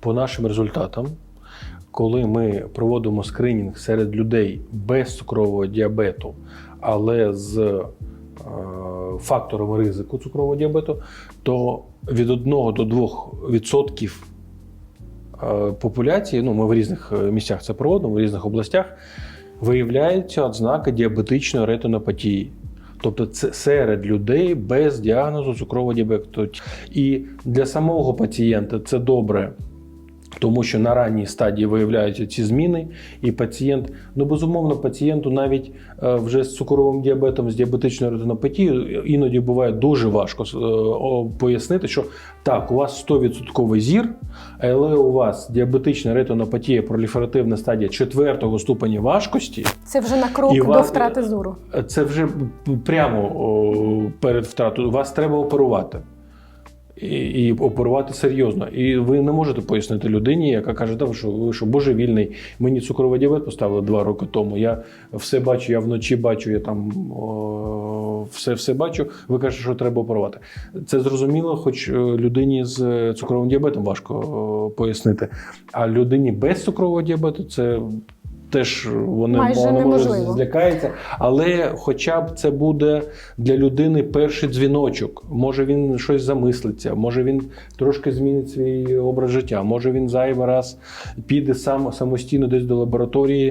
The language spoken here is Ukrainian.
по нашим результатам, коли ми проводимо скринінг серед людей без цукрового діабету, але з е, факторами ризику цукрового діабету, то від 1 до 2 відсотків е, популяції, ну ми в різних е, місцях це проводимо, в різних областях, виявляються ознаки діабетичної ретинопатії. Тобто це серед людей без діагнозу цукрового діабету. І для самого пацієнта це добре, тому що на ранній стадії виявляються ці зміни, і пацієнт, ну безумовно, пацієнту навіть е, вже з цукровим діабетом, з діабетичною ретинопатією, іноді буває дуже важко е, пояснити, що так, у вас 100% зір, але у вас діабетична ретинопатія, проліферативна стадія четвертого ступеня важкості. Це вже на крок до вас- втрати зору. Це вже прямо перед втратою. Вас треба оперувати. І, і оперувати серйозно. І ви не можете пояснити людині, яка каже, да, що, ви що божевільний, мені цукровий діабет поставили два роки тому. Я все бачу, я вночі бачу, я там о, все, все бачу. Ви кажете, що треба оперувати. Це зрозуміло, хоч е, людині з е, цукровим діабетом важко о, пояснити. А людині без цукрового діабету це. Теж вони Майже може злякається, але хоча б це буде для людини перший дзвіночок. Може він щось замислиться, може він трошки змінить свій образ життя, може він зайвий раз піде сам самостійно десь до лабораторії